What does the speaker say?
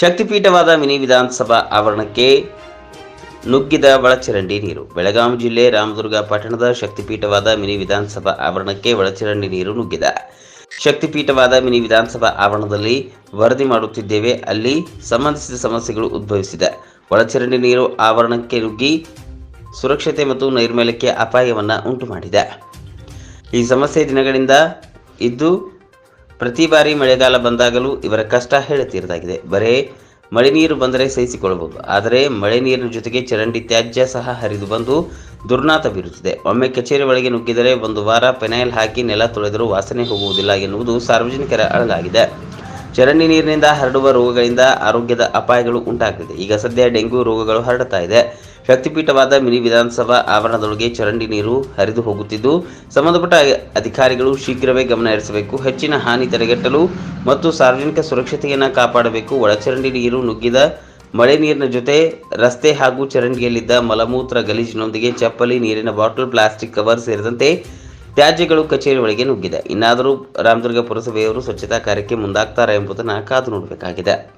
ಶಕ್ತಿಪೀಠವಾದ mini ವಿಧಾನಸಭಾ ಆವರಣಕ್ಕೆ ನುಗ್ಗಿದ ಒಳಚರಂಡಿ ನೀರು. ಬೆಳಗಾವಿ ಜಿಲ್ಲೆ ರಾಮದುರ್ಗ ಪಟ್ಟಣದ ಶಕ್ತಿಪೀಠವಾದ ಮಿನಿ ವಿಧಾನಸಭಾ ಆವರಣಕ್ಕೆ ಒಳಚರಂಡಿ ನೀರು ನುಗ್ಗಿದೆ. ಶಕ್ತಿಪೀಠವಾದ ಮಿನಿ ವಿಧಾನಸಭಾ ಆವರಣದಲ್ಲಿ ವರದಿ ಮಾಡುತ್ತಿದ್ದೇವೆ. ಅಲ್ಲಿ ಸಂಬಂಧಿಸಿದ ಸಮಸ್ಯೆಗಳು ಉದ್ಭವಿಸಿದೆ. ಒಳಚರಂಡಿ ನೀರು ಆವರಣಕ್ಕೆ ನುಗ್ಗಿ ಸುರಕ್ಷತೆ ಮತ್ತು ನೈರ್ಮಲ್ಯಕ್ಕೆ ಅಪಾಯವನ್ನು ಉಂಟು ಮಾಡಿದೆ ಈ ಸಮಸ್ಯೆ ದಿನಗಳಿಂದ ಇದ್ದು ಪ್ರತಿ ಬಾರಿ ಮಳೆಗಾಲ ಬಂದಾಗಲೂ ಇವರ ಕಷ್ಟ ಹೇಳುತ್ತಿರದಾಗಿದೆ ಬರೇ, ಮಳೆ ನೀರು ಬಂದರೆ ಸಹಿಸಿಕೊಳ್ಳಬಹುದು. ಆದರೆ, ಮಳೆ ನೀರಿನ ಜೊತೆಗೆ ಚರಂಡಿ ತ್ಯಾಜ್ಯ ಸಹ ಹರಿದು ಬಂದು ದುರ್ನಾತ ಬೀರುತ್ತಿದೆ. ಒಮ್ಮೆ ಕಚೇರಿ ಒಳಗೆ ನುಗ್ಗಿದರೆ ಒಂದು ವಾರ ಪೆನೈಲ್ ಹಾಕಿ ನೆಲ ತೊಳೆದರೂ ವಾಸನೆ ಹೋಗುವುದಿಲ್ಲ ಎನ್ನುವುದು ಸಾರ್ವಜನಿಕರ ಅಳಲಾಗಿದೆ. ಚರಂಡಿ ನೀರಿನಿಂದ ಹರಡುವ ರೋಗಗಳಿಂದ ಆರೋಗ್ಯದ ಅಪಾಯಗಳು ಉಂಟಾಗ್ತಿದೆ. ಈಗ ಸದ್ಯ ಡೆಂಗ್ಯೂ ರೋಗಗಳು ಹರಡುತ್ತಾ ಇದೆ. ಶಕ್ತಿಪೀಠವಾದ ಮಿನಿ ವಿಧಾನಸಭಾ ಆವರಣದೊಳಗೆ ಚರಂಡಿ ನೀರು ಹರಿದು ಹೋಗುತ್ತಿದ್ದು, ಸಂಬಂಧಪಟ್ಟ ಅಧಿಕಾರಿಗಳು ಶೀಘ್ರವೇ ಗಮನ ಹರಿಸಬೇಕು. ಹೆಚ್ಚಿನ ಹಾನಿ ತಡೆಗಟ್ಟಲು ಮತ್ತು ಸಾರ್ವಜನಿಕ ಸುರಕ್ಷತೆಯನ್ನು ಕಾಪಾಡಬೇಕು. ಒಳಚರಂಡಿ ನೀರು ನುಗ್ಗಿದ ಮಳೆ ನೀರಿನ ಜೊತೆ ರಸ್ತೆ ಹಾಗೂ ಚರಂಡಿಯಲ್ಲಿದ್ದ ಮಲಮೂತ್ರ ಗಲೀಜಿನೊಂದಿಗೆ ಚಪ್ಪಲಿ ನೀರಿನ ಬಾಟಲ್, ಪ್ಲಾಸ್ಟಿಕ್ ಕವರ್ ಸೇರಿದಂತೆ ತ್ಯಾಜ್ಯಗಳು ಕಚೇರಿ ಒಳಗೆ ನುಗ್ಗಿದೆ. ಇನ್ನಾದರೂ ರಾಮದುರ್ಗ ಪುರಸಭೆಯವರು ಸ್ವಚ್ಛತಾ ಕಾರ್ಯಕ್ಕೆ ಮುಂದಾಗ್ತಾರೆ ಎಂಬುದನ್ನು ಕಾದು ನೋಡಬೇಕಾಗಿದೆ.